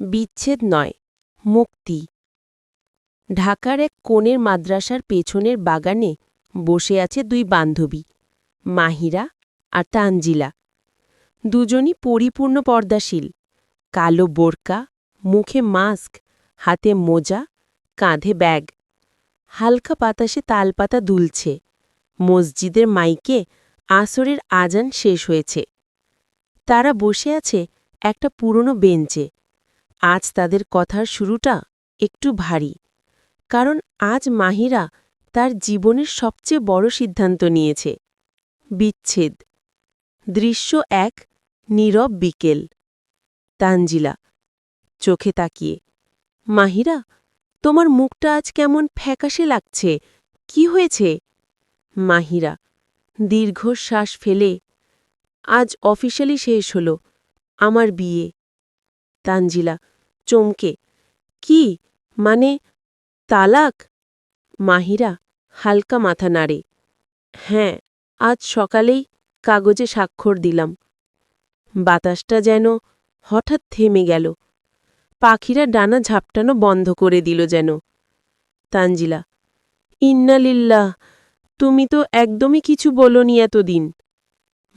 বিচ্ছেদ নয়, মুক্তি। ঢাকার এক কোণের মাদ্রাসার পেছনের বাগানে বসে আছে দুই বান্ধবী, মাহিরা আর তানজিলা। দুজনই পরিপূর্ণ পর্দাশীল, কালো বোরকা, মুখে মাস্ক, হাতে মোজা, কাঁধে ব্যাগ। হালকা বাতাসে তালপাতা দুলছে। মসজিদের মাইকে আসরের আজান শেষ হয়েছে। তারা বসে আছে একটা পুরনো বেঞ্চে। আজ তাদের কথার শুরুটা একটু ভারী। কারণ আজ মাহিরা তার জীবনের সবচেয়ে বড় সিদ্ধান্ত নিয়েছে। বিচ্ছেদ। দৃশ্য এক, নীরব বিকেল। তানজিলা, চোখে তাকিয়ে, মাহিরা, তোমার মুখটা আজ কেমন ফ্যাকাশে লাগছে? কি হয়েছে? মাহিরা, দীর্ঘশ্বাস ফেলে, আজ অফিসিয়ালি শেষ হল, আমার বিয়ে। তানজিলা চমকে। কি? মানে তালাক? মাহিরা হালকা মাথা নাড়ে। হ্যাঁ আজ সকালেই কাগজে স্বাক্ষর দিলাম। বাতাসটা যেন হঠাৎ থেমে গেল। পাখিরা ডানা ঝাপটানো বন্ধ করে দিল যেন। তানজিলা ইন্নালিল্লাহ তুমি তো একদমই কিছু বলনি এতদিন।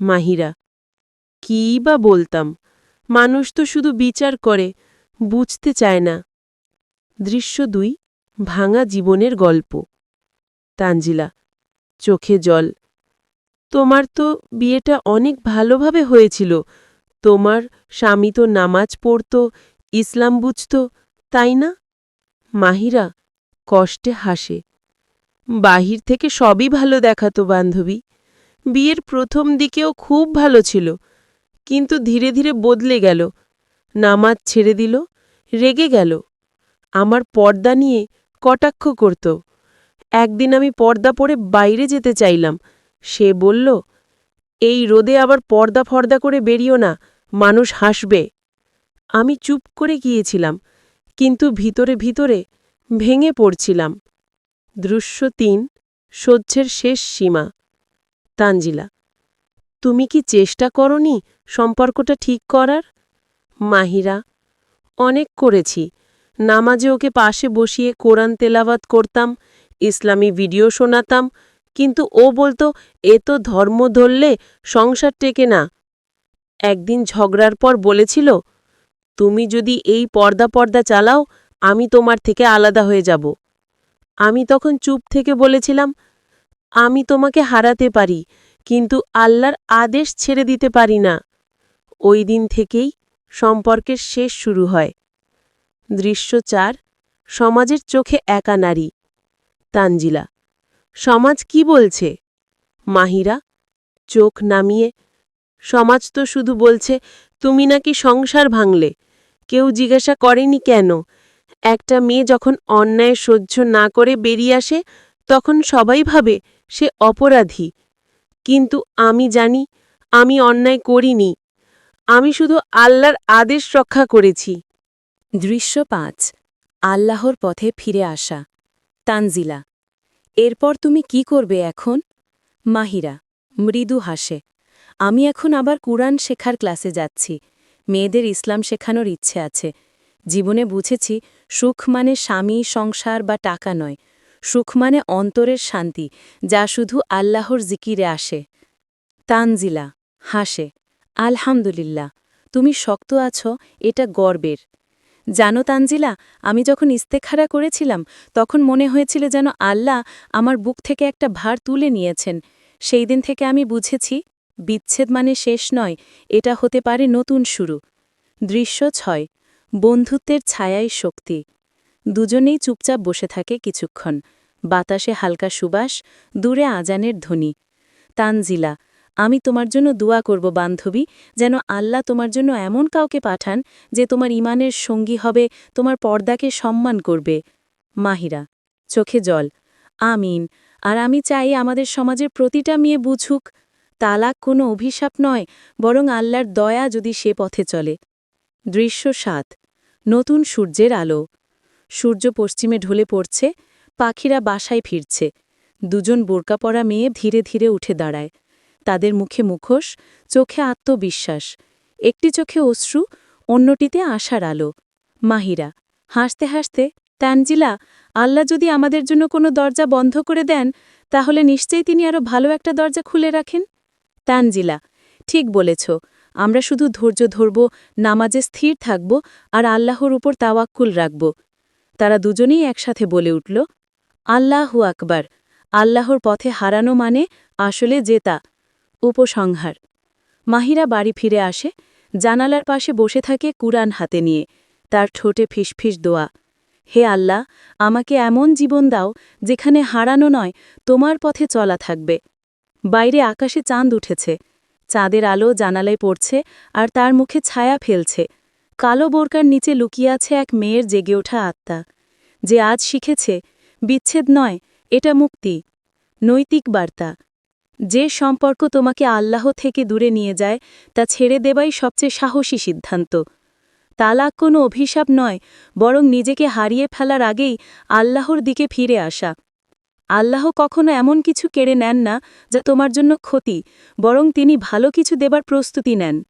মাহিরা, কী বা বলতাম? মানুষ তো শুধু বিচার করে। বুঝতে চায় না। দৃশ্য দুই, ভাঙা জীবনের গল্প। তানজিলা, চোখে জল। তোমার তো বিয়েটা অনেক ভালোভাবে হয়েছিল। তোমার স্বামী তো নামাজ পড়ত, ইসলাম বুঝত, তাই না? মাহিরা কষ্টে হাসে। বাহির থেকে সবই ভালো দেখাতো বান্ধবী। বিয়ের প্রথম দিকেও খুব ভালো ছিল, কিন্তু ধীরে ধীরে বদলে গেল। নামাজ ছেড়ে দিল, রেগে গেল। আমার পর্দা নিয়ে কটাক্ষ করত। একদিন আমি পর্দা পরে বাইরে যেতে চাইলাম। সে বলল, এই রোদে আবার পর্দা ফর্দা করে বেরিও না, মানুষ হাসবে। আমি চুপ করে গিয়েছিলাম, কিন্তু ভিতরে ভিতরে ভেঙে পড়ছিলাম। দৃশ্য তিন, সহ্যের শেষ সীমা। তানজিলা, তুমি কি চেষ্টা করনি সম্পর্কটা ঠিক করার? মাহিরা, অনেক করেছি। নামাজে ওকে পাশে বসিয়ে কোরআন তেলাওয়াত করতাম, ইসলামী ভিডিও শোনাতাম, কিন্তু ও বলতো, এ তো ধর্ম ধরলে সংসার টেকে না। একদিন ঝগড়ার পর বলেছিল, তুমি যদি এই পর্দা পর্দা চালাও, আমি তোমার থেকে আলাদা হয়ে যাব। আমি তখন চুপ থেকে বলেছিলাম, আমি তোমাকে হারাতে পারি, কিন্তু আল্লাহর আদেশ ছেড়ে দিতে পারি না। ওই দিন থেকেই সম্পর্কের শেষ শুরু হয়। দৃশ্য চার, সমাজের চোখে একা নারী। তানজিলা, সমাজ কি বলছে? মাহিরা, চোখ নামিয়ে, সমাজ তো শুধু বলছে, তুমি নাকি সংসার ভাঙলে। কেউ জিজ্ঞাসা করেনি কেন? একটা মেয়ে যখন অন্যায় সহ্য না করে বেরিয়ে আসে, তখন সবাই ভাবে সে অপরাধী। কিন্তু আমি জানি, আমি অন্যায় করিনি। আমি শুধু আল্লাহর আদেশ রক্ষা করেছি। দৃশ্য পাঁচ, আল্লাহর পথে ফিরে আসা। তানজিলা, এরপর তুমি কি করবে এখন? মাহিরা, মৃদু হাসে, আমি এখন আবার কুরআন শেখার ক্লাসে যাচ্ছি। মেয়েদের ইসলাম শেখানোর ইচ্ছে আছে। জীবনে বুঝেছি, সুখ মানে স্বামী, সংসার বা টাকা নয়। সুখ মানে অন্তরের শান্তি, যা শুধু আল্লাহর জিকিরে আসে। তানজিলা, হাসে আলহামদুলিল্লাহ, তুমি শক্ত আছো, এটা গর্বের। জানো তানজিলা, আমি যখন ইস্তেখারা করেছিলাম, তখন মনে হয়েছিল যেন আল্লাহ আমার বুক থেকে একটা ভার তুলে নিয়েছেন। সেই দিন থেকে আমি বুঝেছি, বিচ্ছেদ মানে শেষ নয়, এটা হতে পারে নতুন শুরু। দৃশ্য ছয়, বন্ধুত্বের ছায়াই শক্তি। দুজনেই চুপচাপ বসে থাকে কিছুক্ষণ। বাতাসে হালকা সুবাস, দূরে আজানের ধ্বনি। তানজিলা আমি তোমার জন্য দোয়া করব, বান্ধবী, যেন আল্লাহ তোমার জন্য এমন কাউকে পাঠান যে তোমার ইমানের সঙ্গী হবে, তোমার পর্দাকে সম্মান করবে। মাহিরা, চোখে জল। আমিন। আর আমি চাই আমাদের সমাজের প্রতিটা মেয়ে বুঝুক, তালাক কোনো অভিশাপ নয়, বরং আল্লাহর দয়া যদি সে পথে চলে। দৃশ্য সাত। নতুন সূর্যের আলো। সূর্য পশ্চিমে ঢলে পড়ছে, পাখিরা বাসায় ফিরছে। দুজন বোরকা পরা মেয়ে ধীরে ধীরে উঠে দাঁড়ায়। তাদের মুখে মুখোশ, চোখে আত্মবিশ্বাস। একটি চোখে অশ্রু, অন্যটিতে আশার আলো। মাহিরা, হাসতে হাসতে, তানজিলা, আল্লাহ যদি আমাদের জন্য কোনো দরজা বন্ধ করে দেন, তাহলে নিশ্চয়ই তিনি আরও ভালো একটা দরজা খুলে রাখেন? তানজিলা, ঠিক বলেছ। আমরা শুধু ধৈর্য ধরব, নামাজে স্থির থাকব আর আল্লাহর উপর তাওয়াক্কুল রাখব। তারা দুজনেই একসাথে বলে উঠল, আল্লাহু আকবার। আল্লাহর পথে হারানো মানে আসলে জেতা। উপসংহার। মাহিরা বাড়ি ফিরে আসে, জানালার পাশে বসে থাকে কুরআন হাতে নিয়ে। তার ঠোঁটে ফিসফিস দোয়া। হে আল্লাহ, আমাকে এমন জীবন দাও যেখানে হারানো নয়, তোমার পথে চলা থাকবে। বাইরে আকাশে চাঁদ উঠেছে। চাঁদের আলো জানালায় পড়ছে আর তার মুখে ছায়া ফেলছে। কালো বোরকার নিচে লুকিয়ে আছে এক মেয়ের জেগে ওঠা আত্মা। যে আজ শিখেছে, বিচ্ছেদ নয়, এটা মুক্তি। নৈতিক বার্তা। যে সম্পর্ক তোমাকে আল্লাহ থেকে দূরে নিয়ে যায়, তা ছেড়ে দেবাই সবচেয়ে সাহসী সিদ্ধান্ত। তালাক কোনো অভিশাপ নয়, বরং নিজেকে হারিয়ে ফেলার আগেই আল্লাহর দিকে ফিরে আসা। আল্লাহ কখনো এমন কিছু কেড়ে নেন না, যা তোমার জন্য ক্ষতি, বরং তিনি ভালো কিছু দেবার প্রস্তুতি নেন।